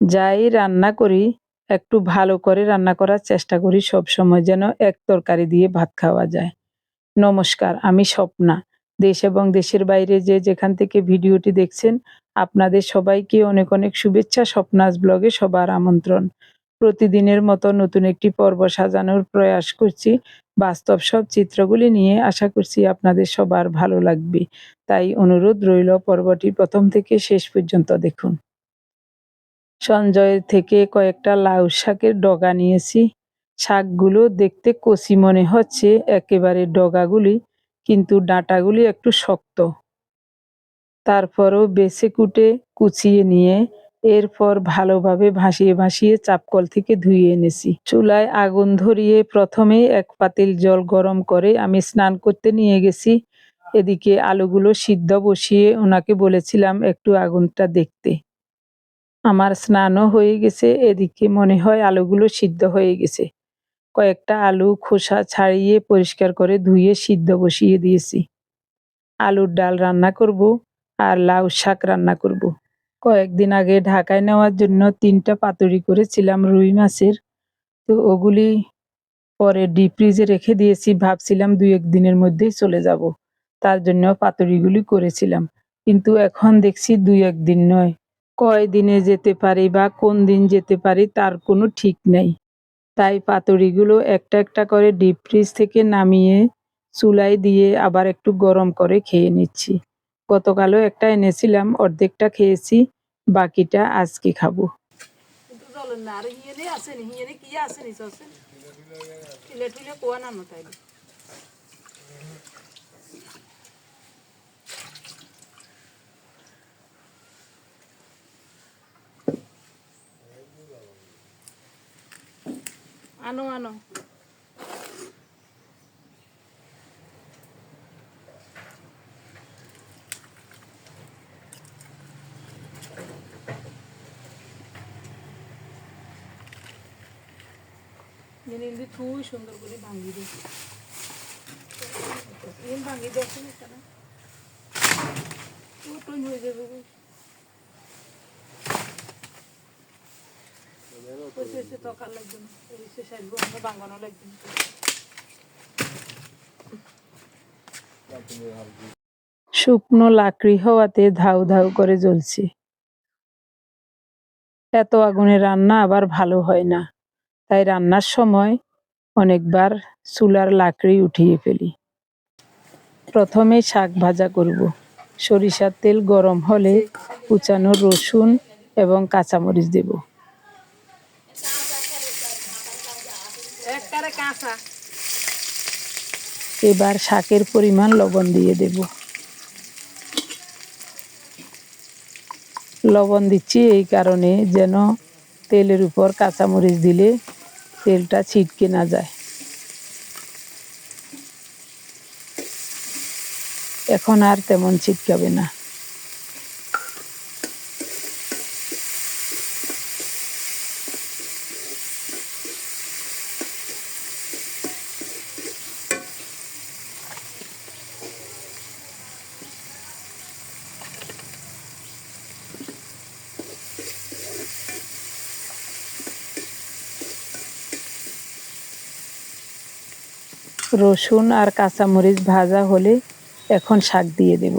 যাই রান্না করি, একটু ভালো করে রান্না করার চেষ্টা করি, সব সময় যেন এক তরকারি দিয়ে ভাত খাওয়া যায়। নমস্কার, আমি স্বপ্না। দেশ এবং দেশের বাইরে যে যেখান থেকে ভিডিওটি দেখছেন, আপনাদের সবাইকে অনেক অনেক শুভেচ্ছা, স্বপ্নাস ব্লগে সবার আমন্ত্রণ। প্রতিদিনের মতো নতুন একটি পর্ব সাজানোর প্রয়াস করছি। বাস্তব সব চিত্রগুলি নিয়ে আশা করছি আপনাদের সবার ভালো লাগবে। তাই অনুরোধ রইল পর্বটি প্রথম থেকে শেষ পর্যন্ত দেখুন। সঞ্জয়ের থেকে কয়েকটা লাউ শাকের ডগা নিয়েছি। শাকগুলো দেখতে কচি মনে হচ্ছে, একেবারে ডগাগুলি, কিন্তু ডাঁটাগুলি একটু শক্ত। তারপরও বেছে কুটে কুচিয়ে নিয়ে এরপর ভালোভাবে ভাসিয়ে ভাসিয়ে চাপকল থেকে ধুয়ে এনেছি। চুলায় আগুন ধরিয়ে প্রথমেই এক পাতিল জল গরম করে আমি স্নান করতে নিয়ে গেছি। এদিকে আলুগুলো সিদ্ধ বসিয়ে ওনাকে বলেছিলাম একটু আগুনটা দেখতে। আমার স্নানও হয়ে গেছে, এদিকে মনে হয় আলুগুলো সিদ্ধ হয়ে গেছে। কয়েকটা আলু খোসা ছাড়িয়ে পরিষ্কার করে ধুয়ে সিদ্ধ বসিয়ে দিয়েছি। আলুর ডাল রান্না করব আর লাউ শাক রান্না করব। কয়েকদিন আগে ঢাকায় নেওয়ার জন্য তিনটা পাতুরি করেছিলাম রুই মাছের। তো ওগুলি পরে ডিপ ফ্রিজে রেখে দিয়েছি, ভাবছিলাম দুই এক দিনের মধ্যেই চলে যাব। তার জন্য পাতুরিগুলি করেছিলাম। কিন্তু এখন দেখছি দুই এক দিন নয়। কয় দিনে যেতে পারি বা কোন দিন যেতে পারি তার কোনো ঠিক নেই। তাই পাতুরিগুলো একটা একটা করে ডিপ ফ্রিজ থেকে নামিয়ে চুলাই দিয়ে আবার একটু গরম করে খেয়ে নিচ্ছি। গতকালও একটা এনেছিলাম, অর্ধেকটা খেয়েছি, বাকিটা আজকে খাব। আনো আনো। এমনি থুই সুন্দর করে ভাঙ্গি দে এম ভাঙ্গি দে আসেন একটা না টুন হয়ে যাবে শুকনো লাকড়ি হওয়াতে ধাউ ধাউ করে জ্বলছে। এত আগুনে রান্না আবার ভালো হয় না। তাই রান্নার সময় অনেকবার চুলার লাকড়ি উঠিয়ে ফেলি। প্রথমে শাক ভাজা করব। সরিষার তেল গরম হলে কুচানো রসুন এবং কাঁচামরিচ দেব একবারে এবার শাকের পরিমাণ লবণ দিয়ে দেব। লবণ দিচ্ছি এই কারণে যেন তেলের উপর কাঁচামরিচ দিলে তেলটা ছিটকে না যায়। এখন আর তেমন ছিটকাবে না। রসুন আর কাঁচামরিচ ভাজা হলে এখন শাক দিয়ে দেব।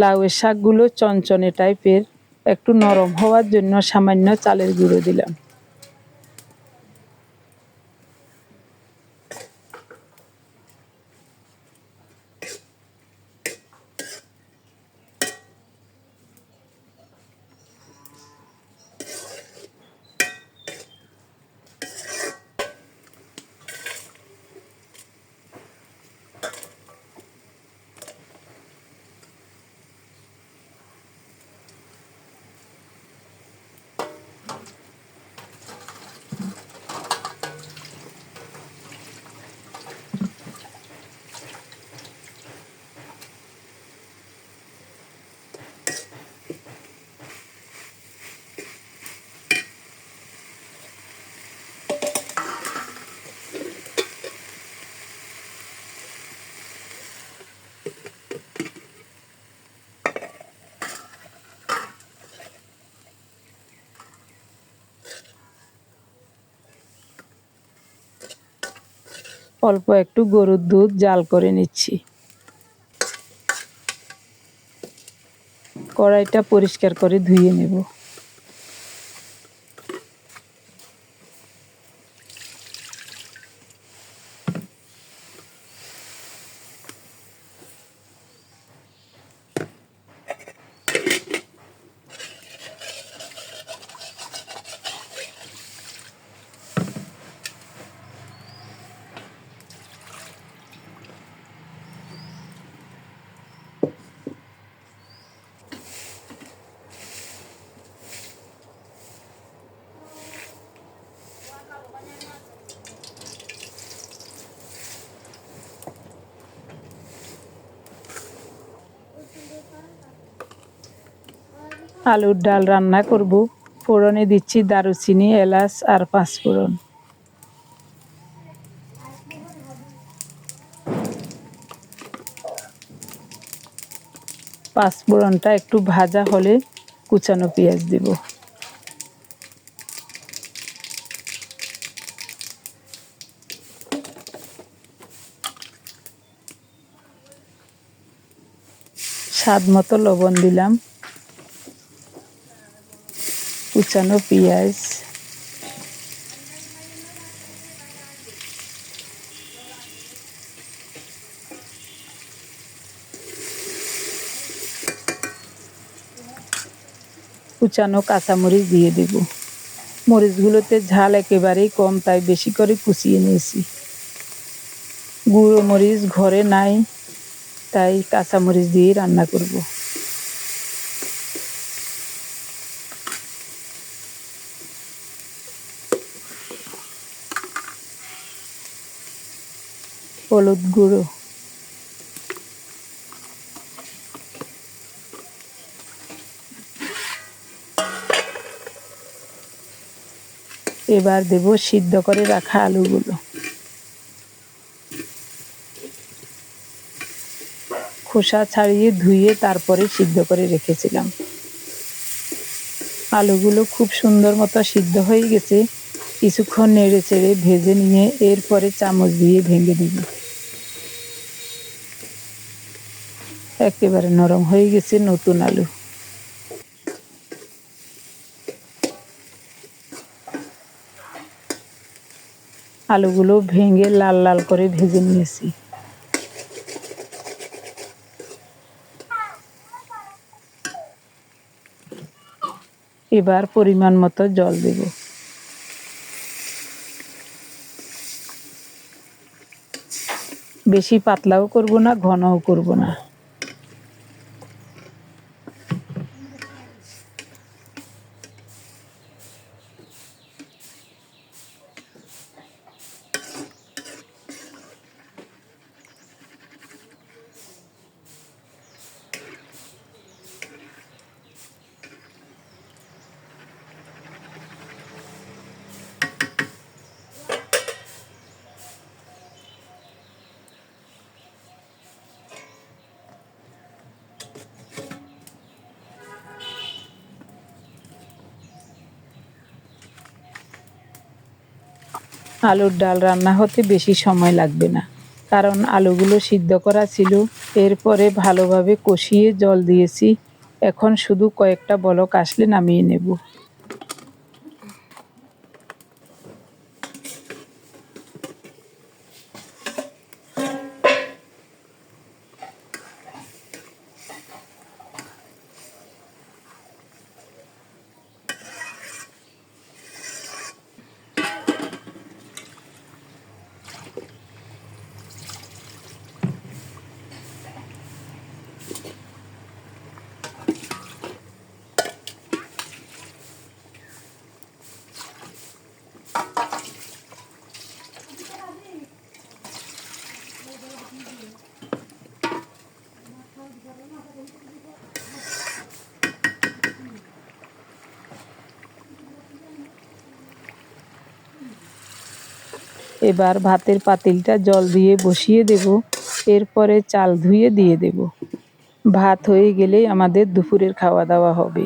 লাউয়ের শাকগুলো চনচনে টাইপের একটু নরম হওয়ার জন্য সামান্য চালের গুঁড়ো দিলাম। অল্প একটু গরুর দুধ জাল করে নিচ্ছি। কড়াইটা পরিষ্কার করে ধুয়ে নেব। আলুর ডাল রান্না করব। ফোড়নে দিচ্ছি দারুচিনি, এলাচ আর পাঁচফোড়ন পাঁচফোড়নটা একটু ভাজা হলে কুচানো পেঁয়াজ দিব। স্বাদ মতো লবণ দিলাম। কুচানো পেঁয়াজ। কুচানো কাঁচামরিচ দিয়ে দেব। মরিচগুলোতে ঝাল একেবারেই কম, তাই বেশি করে কুচিয়ে নিয়েছি। গুঁড়ো মরিচ ঘরে নাই, তাই কাঁচামরিচ দিয়েই রান্না করব। হলুদ গুঁড়ো। এবার দেব সিদ্ধ করে রাখা আলুগুলো। খোসা ছাড়িয়ে ধুয়ে তারপরে সিদ্ধ করে রেখেছিলাম। আলুগুলো খুব সুন্দর মতো সিদ্ধ হয়ে গেছে। কিছুক্ষণ নেড়ে চেড়ে ভেজে নিয়ে এরপরে চামচ দিয়ে ভেঙে দিব একেবারে নরম হয়ে গেছে নতুন আলু। আলুগুলো ভেঙে লাল লাল করে ভেজে নিয়েছি। এবার পরিমাণ মতো জল দেব। বেশি পাতলাও করব না, ঘনও করব না। আলুর ডাল রান্না হতে বেশি সময় লাগবে না। কারণ আলুগুলো সিদ্ধ করা ছিল, এরপরে ভালোভাবে কষিয়ে জল দিয়েছি। এখন শুধু কয়েকটা বলক আসলে নামিয়ে নেব। এবার ভাতের পাতিলটা জল দিয়ে বসিয়ে দেব। এরপরে চাল ধুয়ে দিয়ে দেব। ভাত হয়ে গেলেই আমাদের দুপুরের খাওয়া দাওয়া হবে।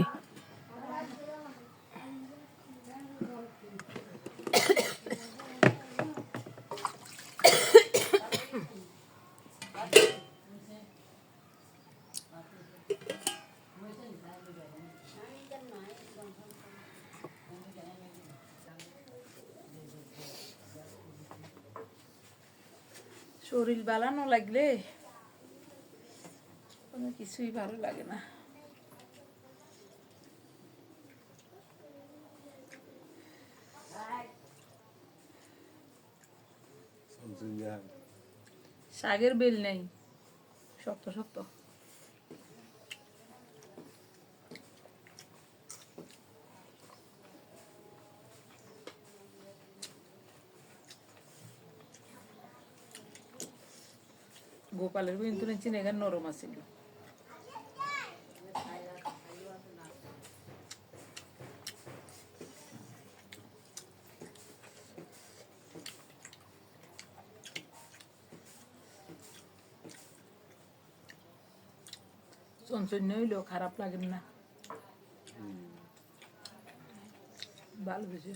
শরীর বালানো লাগলে কোনো কিছুই ভালো লাগে না। শাকের বেল নেই শক্ত শক্ত। গোপালের কিন্তু চিনে এখানে নরম আছিল চঞ্চন্য হইলেও খারাপ লাগে না ভালো বেশি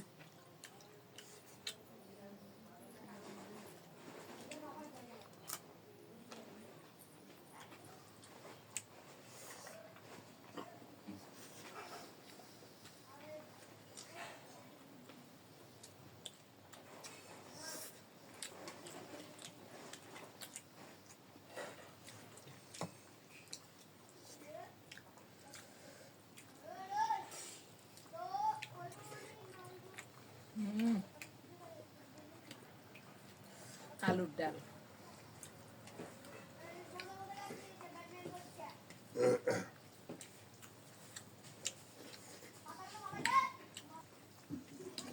আলুর ডাল।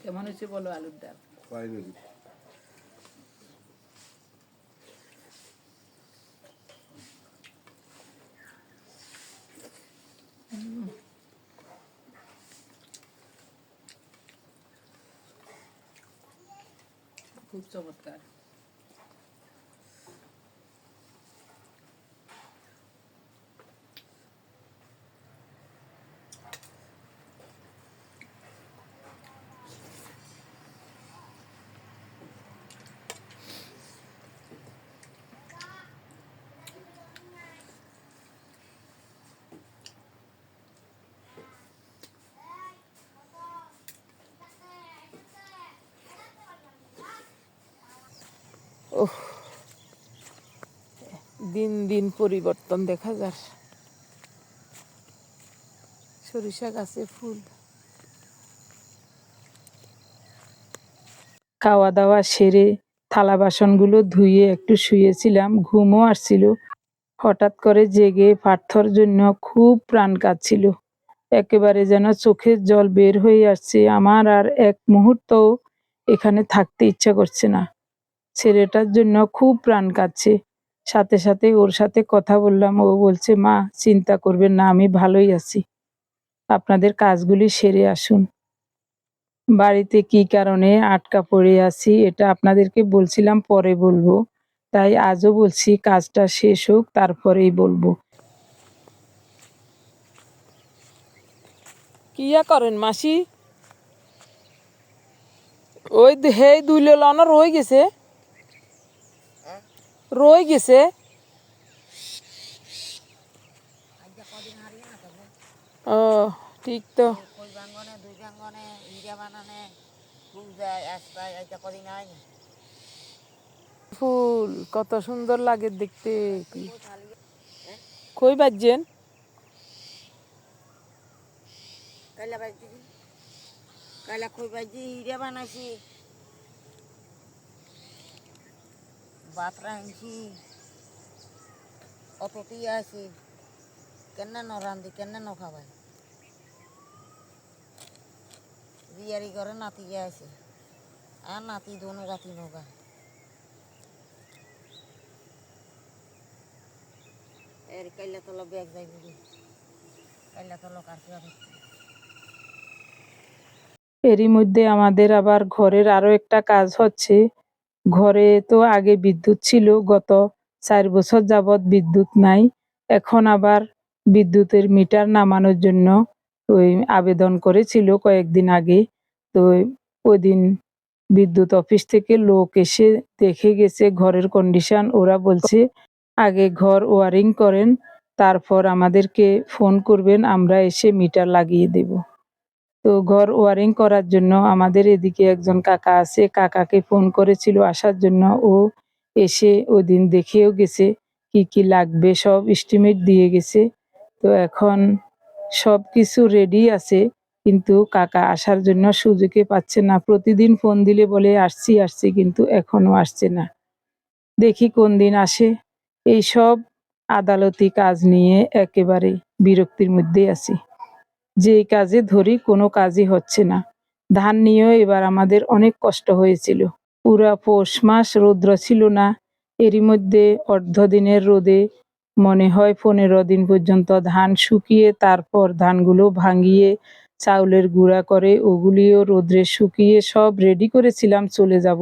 কেমন হয়েছে বলো আলুর ডাল? খুব চমৎকার। দিন দিন পরিবর্তন দেখা যার। সরিষা গাছে ফুল। খাওয়া দাওয়া সেরে থালা বাসনগুলো ধুয়ে একটু শুয়েছিলাম, ঘুমও আসছিল। হঠাৎ করে জেগে পার্থর জন্য খুব প্রাণ কাঁদছিল। একেবারে যেন চোখের জল বের হয়ে আসছে। আমার আর এক মুহূর্তও এখানে থাকতে ইচ্ছা করছে না। ছেলেটার জন্য খুব প্রাণ কাঁদছে। সাথে সাথে ওর সাথে কথা বললাম। ও বলছে, মা, চিন্তা করবেন না, আমি ভালোই আছি। আপনাদের কাজগুলি সেরে আসুন। বাড়িতে কি কারণে আটকা পড়ে আছি, এটা আপনাদেরকে বলছিলাম, পরে বলব। তাই আজও বলছি, কাজটা শেষ হোক, তারপরেই বলব। কিয়া করেন, মাসি? ওই হে দুই লানা রয়ে গেছে। রয়ে গেছে। ও, ঠিক তো। ফুল, কত সুন্দর লাগে দেখতে। কই বাজছেন? কাইলা বাজি কাইলা কই বাজি ইরা বানাইছি। রাঁধছি অতটি আছে, কেনে ন রান্ধি কেনে ন খাবাই? বিয়ারি করে নাতি আছে, আর নাতি দোনো রাতি নগা। এর কাইলা তলা ব্যাগ যাইব কাইলা তলা কার এরই মধ্যে আমাদের আবার ঘরের আরও একটা কাজ হচ্ছে। ঘরে তো আগে বিদ্যুৎ ছিল, গত চার বছর যাবৎ বিদ্যুৎ নাই। এখন আবার বিদ্যুতের মিটার নামানোর জন্য ওই আবেদন করেছিল কয়েকদিন আগে। তো ওই দিন বিদ্যুৎ অফিস থেকে লোক এসে দেখে গেছে ঘরের কন্ডিশন ওরা বলছে, আগে ঘর ওয়ারিং করেন, তারপর আমাদেরকে ফোন করবেন, আমরা এসে মিটার লাগিয়ে দেব। তো ঘর ওয়ারিং করার জন্য আমাদের এদিকে একজন কাকা আছে। কাকাকে ফোন করেছিল আসার জন্য। ও এসে ওই দিন দেখেও গেছে কি কি লাগবে, সব এস্টিমেট দিয়ে গেছে। তো এখন সব কিছু রেডি আছে, কিন্তু কাকা আসার জন্য সুযোগে পাচ্ছে না। প্রতিদিন ফোন দিলে বলে, আসছি আসছি, কিন্তু এখনও আসছে না। দেখি কোন দিন আসে। এই সব আদালতি কাজ নিয়ে একেবারে বিরক্তির মধ্যেই আছি। যে কাজে ধরি কোনো কাজই হচ্ছে না। ধান নিয়েও এবার আমাদের অনেক কষ্ট হয়েছিল। পুরা পৌষ মাস রৌদ্র ছিল না। এরই মধ্যে অর্ধ দিনের রোদে মনে হয় পনেরো দিন পর্যন্ত ধান শুকিয়ে তারপর ধানগুলো ভাঙিয়ে চাউলের গুঁড়া করে ওগুলিও রোদ্রে শুকিয়ে সব রেডি করেছিলাম চলে যাব।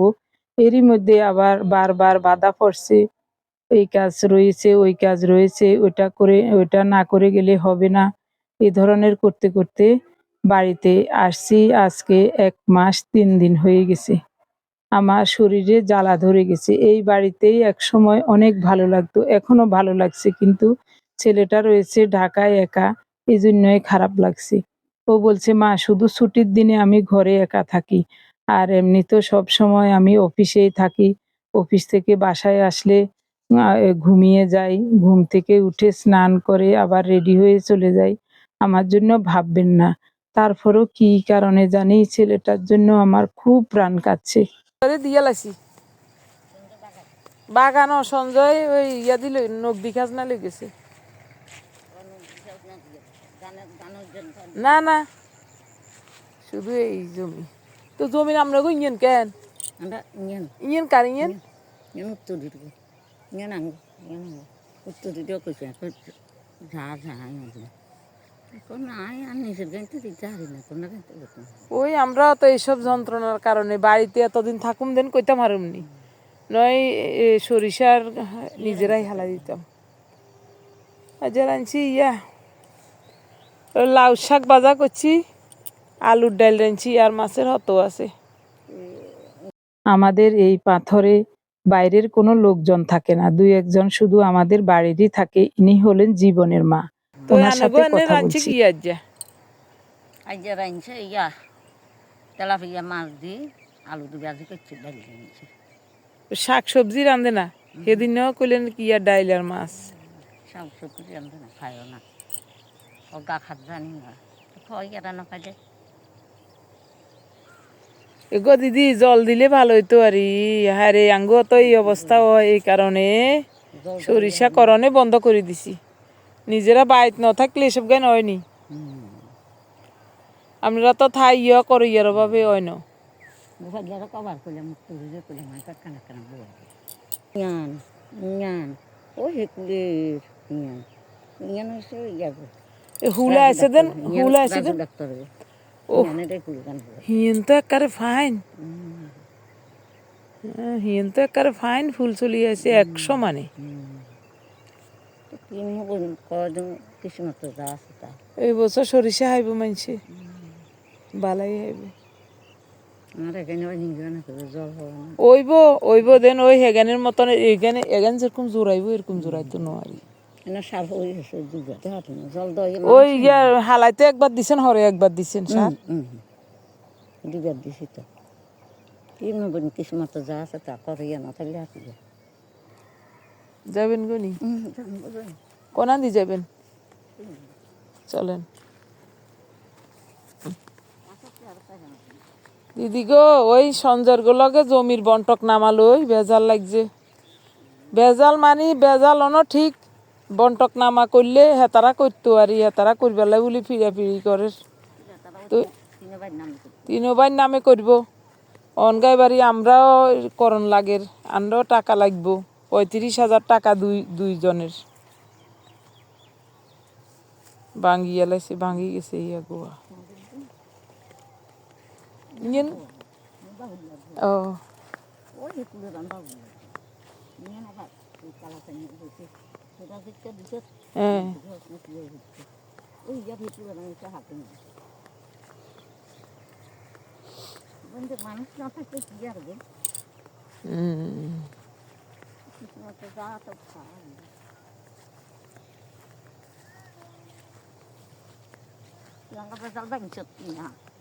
এরই মধ্যে আবার বারবার বাধা পড়ছে। এই কাজ রয়েছে, ওই কাজ রয়েছে, ওটা করে, ওটা না করে গেলে হবে না। এই ধরনের করতে করতে বাড়িতে আসছি। আজকে এক মাস তিন দিন হয়ে গেছে। আমার শরীরে জ্বালা ধরে গেছে। এই বাড়িতেই এক সময় অনেক ভালো লাগতো। এখনও ভালো লাগছে, কিন্তু ছেলেটা রয়েছে ঢাকায় একা। এই জন্যই খারাপ লাগছে। ও বলছে, মা, শুধু ছুটির দিনে আমি ঘরে একা থাকি। আর এমনি তো সব সময় আমি অফিসেই থাকি। অফিস থেকে বাসায় আসলে ঘুমিয়ে যাই। ঘুম থেকে উঠে স্নান করে আবার রেডি হয়ে চলে যাই। আমার জন্য ভাববেন না। তারপরও কি কারণে জানি ছেলেটার জন্য আমার খুব প্রাণ কাচ্ছে করে দিয়ে বাগানো সঞ্জয় ওই ইয়া দিল নগদি খাজনা লই গেছে। না না। শুধু এই জমি। তো জমি আমরা গো ইয়েন কেন? ইয়েন কার ইয়েন উত্তর দিতে আঙ্গ উত্তর দিতেও কইছে যা যা ওই আমরা তো এইসব যন্ত্রণার কারণে বাড়িতে এতদিন থাকুম দেন কইতাম হারুমনি নয় সরিষার নিজেরাই হালা দিতাম। আজ রাঁধছি ইয়া, লাউ শাক বাজা করছি, আলুর ডাল রাঁধছি, আর মাছের হতো আছে। আমাদের এই পাথরে বাইরের কোনো লোকজন থাকে না, দুই একজন শুধু আমাদের বাড়িরই থাকে, ইনি হলেন জীবনের মা। ওনার সাথে কথা বলছি। কি আজ আজ ইয়া তেলাপিয়া মাছ দি আলু দু ভাজি করছে ডাল শাক সবজি রাঁধে না? সেদিনও কইলেন কি আর ডাইল আর মাছ? শাক সবজি রান্ধে না না। ও গা খাত জানি না খাওয়াই না খাই দে এগো দিদি জল দিলে ভালো হইতো আরে হারে আঙ্গো তো এই অবস্থা হয় এই কারণে। সরিষা করণে বন্ধ করে দিছি। নিজেরা বাইত ন থাকলে এসব জ্ঞান হয়নি আমরা তো থাই ইয়া করি ইয়ার ভাবে হয় না। ইয়ান ইয়ান ও হেকুলের ইয়ান। ইয়ান হচ্ছে হুলা আছে দেন হুলা আছে দেন। ও গান হিয়েন তো ফাইন। হ্যাঁ, হিয়েন তো একারে ফাইন ফুল চলি আছে একশো মানে। তিন হবন কদিন কিছু মতো যা আছে তা এই বছর সরিষা হাইব মানছে। বালাই হাইব ওইব ওইব দেন ওই হেগানের মতন এখানে এখানে যেরকম জোরাইব এরকম জোরাইতো নোয়ারি ওই ইয়ার হালাইতে একবার দিছেন হরে একবার দিছেন সার দুবার দিছি তো তিন হবন কিছু মতো যা আছে তা করে ইয়ে না থাকলে হাতে যাবেন গনি? কোনা যাবেন? চলেন। দিদি গো ওই সঞ্জয়ের লগে জমির বন্টক নামালো ওই বেজাল লাগছে। বেজাল মানি বেজাল অন ঠিক। বন্টক নামা করলে হেতারা করতো আর হেতারা করবেলাই বলি ফিরা ফিরি করে। তো তিনবার নামে করব। অনগাই বাড়ি আমরাও করণ লাগের আমরাও টাকা লাগবো। পঁয়ত্রিশ হাজার টাকা দুই, দুইজনের। ভাঙ্গি এলাইছে, ভাঙ্গি গেছে ইয়া গোয়া ও। হ্যাঁ। মানুষ না থাকলে কি আর মতো যা তো খাওয়া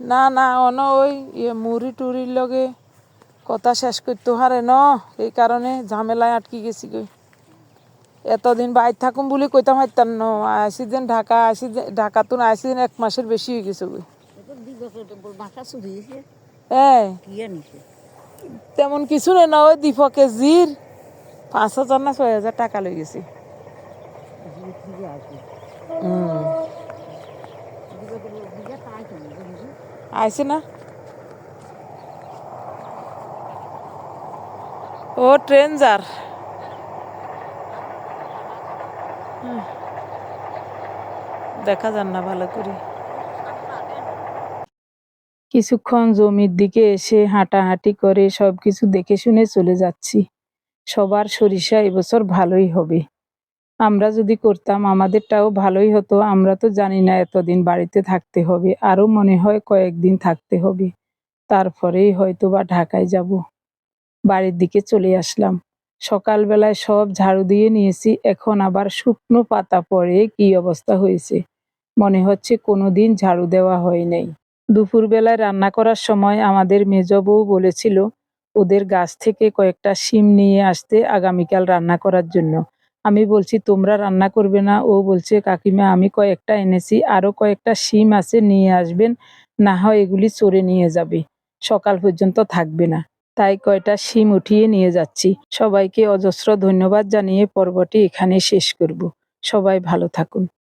না না অন ওই ইয়ে মুড়ি টুরির লগে কথা শেষ করতে হারে ন এই কারণে ঝামেলায় আটকে গেছি গই এতদিন বাইর থাকুম বলে কইতাম হাইতাম ন আইসি দিন ঢাকা আইসি ঢাকা তো আইসি দিন এক মাসের বেশি হয়ে গেছে গই হ্যাঁ। তেমন কিছু নেই না ওই দীপকে জির। পাঁচ হাজার না ছয় হাজার টাকা লই গেছি। আইসে না? ও ট্রেন যার দেখা যান না ভালো করে কিছুক্ষণ জমির দিকে এসে হাঁটাহাঁটি করে সবকিছু দেখে শুনে চলে যাচ্ছি। সবার সরিষা এবছর ভালোই হবে। আমরা যদি করতাম, আমাদেরটাও ভালোই হতো। আমরা তো জানি না এতদিন বাড়িতে থাকতে হবে। আরও মনে হয় কয়েকদিন থাকতে হবে। তারপরেই হয়তো বা ঢাকায় যাব। বাড়ির দিকে চলে আসলাম। সকালবেলায় সব ঝাড়ু দিয়ে নিয়েছি। এখন আবার শুকনো পাতা পড়ে কি অবস্থা হয়েছে? মনে হচ্ছে কোনোদিন ঝাড়ু দেওয়া হয় নাই। দুপুরবেলায় রান্না করার সময় আমাদের মেজ বউ বলেছিল ওদের গাছ থেকে কয়েকটা শিম নিয়ে আসতে আগামীকাল রান্না করার জন্য। আমি বলছি, তোমরা রান্না করবে না? ও বলছে, কাকিমা, আমি কয়েকটা এনেছি, আরও কয়েকটা শিম আছে, নিয়ে আসবেন, না হয় এগুলি চড়ে নিয়ে যাবে। সকাল পর্যন্ত থাকবে না। তাই কয়টা শিম উঠিয়ে নিয়ে যাচ্ছি। সবাইকে অজস্র ধন্যবাদ জানিয়ে পর্বটি এখানে শেষ করব। সবাই ভালো থাকুন।